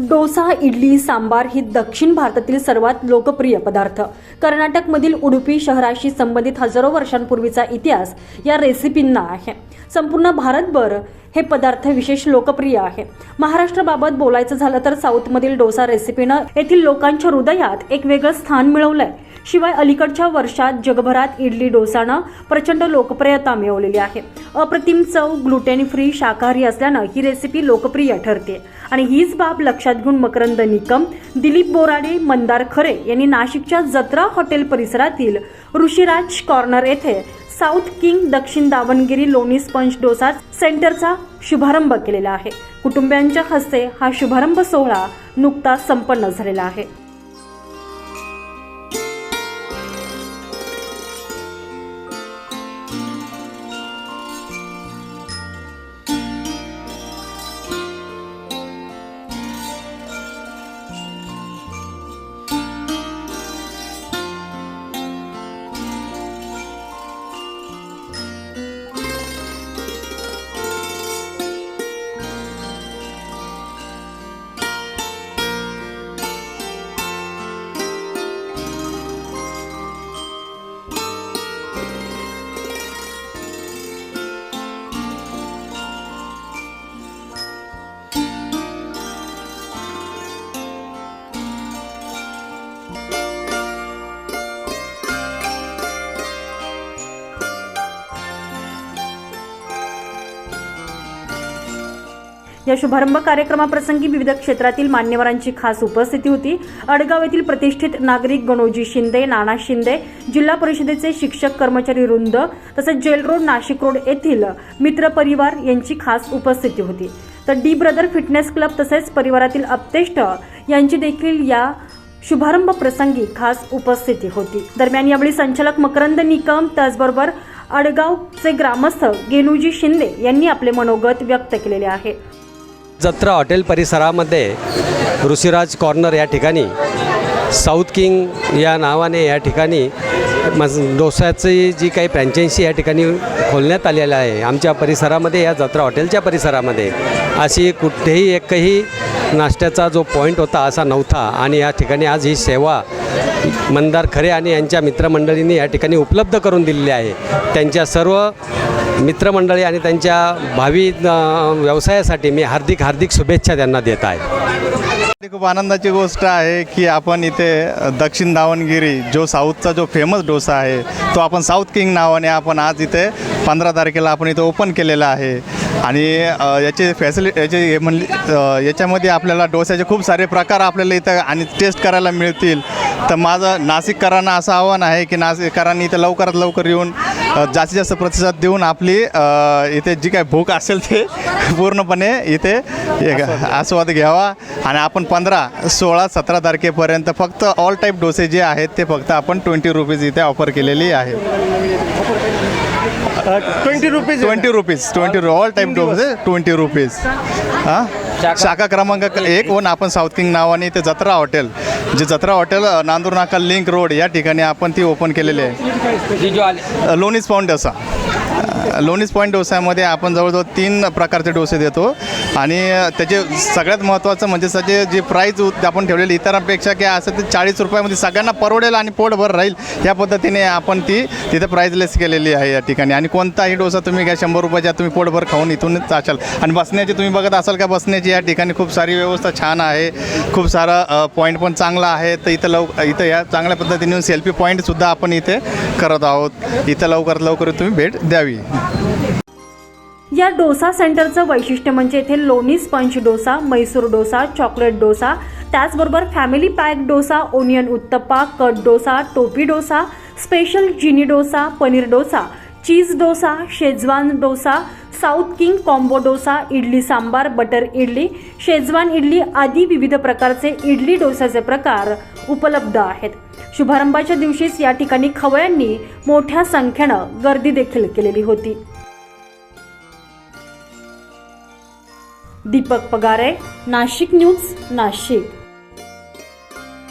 डोसा इडली सांबार ही दक्षिण भारतातील सर्वात लोकप्रिय पदार्थ. कर्नाटकमधील उडुपी शहराशी संबंधित हजारो वर्षांपूर्वीचा इतिहास या रेसिपींना आहे. संपूर्ण भारतभर हे पदार्थ विशेष लोकप्रिय आहे. महाराष्ट्राबाबत बोलायचं झालं तर साऊथमधील डोसा रेसिपीनं येथील लोकांच्या हृदयात एक वेगळं स्थान मिळवलंय. शिवाय अलीकडच्या वर्षात जगभरात इडली डोसानं प्रचंड लोकप्रियता मिळवलेली आहे. अप्रतिम चव ग्लुटेन फ्री शाकाहारी असल्यानं ही रेसिपी लोकप्रिय ठरते. आणि हीच बाब लक्षात घेऊन मकरंद निकम दिलीप बोराडे मंदार खरे यांनी नाशिकच्या जत्रा हॉटेल परिसरातील ऋषिराज कॉर्नर येथे साऊथ किंग दक्षिण दावणगिरी लोणी स्पंज डोसा सेंटरचा शुभारंभ केलेला आहे. कुटुंबियांच्या हस्ते हा शुभारंभ सोहळा नुकताच संपन्न झालेला आहे. या शुभारंभ कार्यक्रमाप्रसंगी विविध क्षेत्रातील मान्यवरांची खास उपस्थिती होती. अडगाव येथील प्रतिष्ठित नागरिक गणोजी शिंदे नाना शिंदे जिल्हा परिषदेचे शिक्षक कर्मचारी वृंद तसंच जेल रोड नाशिक रोड येथील मित्र परिवार यांची खास उपस्थिती होती. तर डी ब्रदर फिटनेस क्लब तसेच परिवारातील अपतेष्ट यांची देखील या शुभारंभ प्रसंगी खास उपस्थिती होती. दरम्यान यावेळी संचालक मकरंद निकम त्याचबरोबर अडगावचे ग्रामस्थ गेनुजी शिंदे यांनी आपले मनोगत व्यक्त केलेले आहे. जत्रा हॉटेल परिसरामध्ये ऋषिराज कॉर्नर या ठिकाणी साऊथ किंग या नावाने या ठिकाणी मज डोसाची जी काही फ्रँचायसी या ठिकाणी खोलण्यात आलेलं आहे. आमच्या परिसरामध्ये या जत्रा हॉटेलच्या परिसरामध्ये अशी कुठेही एकही नाश्त्याचा जो पॉईंट होता असा नव्हता आणि या ठिकाणी आज ही सेवा मंदार खरे आणि यांच्या मित्रमंडळींनी या ठिकाणी उपलब्ध करून दिलेली आहे. त्यांच्या सर्व मित्रमंडळी आणि त्यांच्या भावी व्यवसायासाठी मी हार्दिक हार्दिक शुभेच्छा त्यांना देत आहे. खूप आनंदाची गोष्ट आहे की आपण इथे दक्षिण दावणगिरी जो साऊथचा जो फेमस डोसा आहे तो आपण साऊथ किंग नावाने आपण आज इथे पंधरा तारखेला आपण इथे ओपन केलेला आहे. आणि याचे फॅसिलि याचे हे म्हणले याच्यामध्ये आपल्याला डोस्याचे खूप सारे प्रकार आपल्याला इथं आणि टेस्ट करायला मिळतील. तर माझं नाशिककरांना असं आव्हान आहे की नाशिककरांनी इथं लवकरात लवकर येऊन जास्तीत जास्त प्रतिसाद देऊन आपली इथे जी काही भूक असेल ते पूर्णपणे इथे आस्वाद घ्यावा. आणि आपण पंधरा सोळा सतरा तारखेपर्यंत फक्त ऑल टाईप डोसे जे आहेत ते फक्त आपण ट्वेंटी रुपीज इथे ऑफर केलेली आहे. Twenty rupees twenty rupees twenty all type डोसे ट्वेंटी रुपीज हां? शाखा? क्रमांक एक वन आपण साऊथ किंग नावाने ते जत्रा हॉटेल जे जत्रा हॉटेल नांदूर नाका लिंक रोड या ठिकाणी आपण ती ओपन केलेली आहे. लोणीज पाऊंड डोसा लोणीस पॉईंट डोस्यामध्ये आपण जवळजवळ तीन प्रकारचे डोसे देतो. आणि त्याचे सगळ्यात महत्त्वाचं म्हणजे त्याचे जे प्राईज आपण ठेवलेली इतरांपेक्षा की असं ते चाळीस रुपयामध्ये सगळ्यांना परवडेल आणि पोटभर राहील या पद्धतीने आपण ती तिथे प्राईजलेस केलेली आहे या ठिकाणी. आणि कोणताही डोसा तुम्ही घ्या शंभर रुपयाच्या तुम्ही पोटभर खाऊन इथूनच असाल आणि बसण्याची तुम्ही बघत असाल का बसण्याची या ठिकाणी खूप सारी व्यवस्था छान आहे. खूप सारा पॉईंट पण चांगला आहे. तर इथं लव इथं या चांगल्या पद्धतीने सेल्फी पॉईंटसुद्धा आपण इथे करत आहोत. इथं लवकरात लवकर तुम्ही भेट द्यावी. या डोसा सेंटरचं वैशिष्ट्य म्हणजे येथे लोणी स्पंज डोसा मैसूर डोसा चॉकलेट डोसा त्याचबरोबर family pack dosa onion uttappa cut dosa टोपी डोसा स्पेशल जिनी dosa paneer dosa cheese dosa Schezwan dosa south king combo dosa idli sambar butter idli Schezwan idli आदी विविध प्रकारचे इडली डोसाचे प्रकार उपलब्ध आहेत. शुभारंभाच्या दिवशीच या ठिकाणी खवळ्यांनी मोठ्या संख्येनं गर्दी देखील केलेली होती. दीपक पगारे नाशिक न्यूज नाशिक.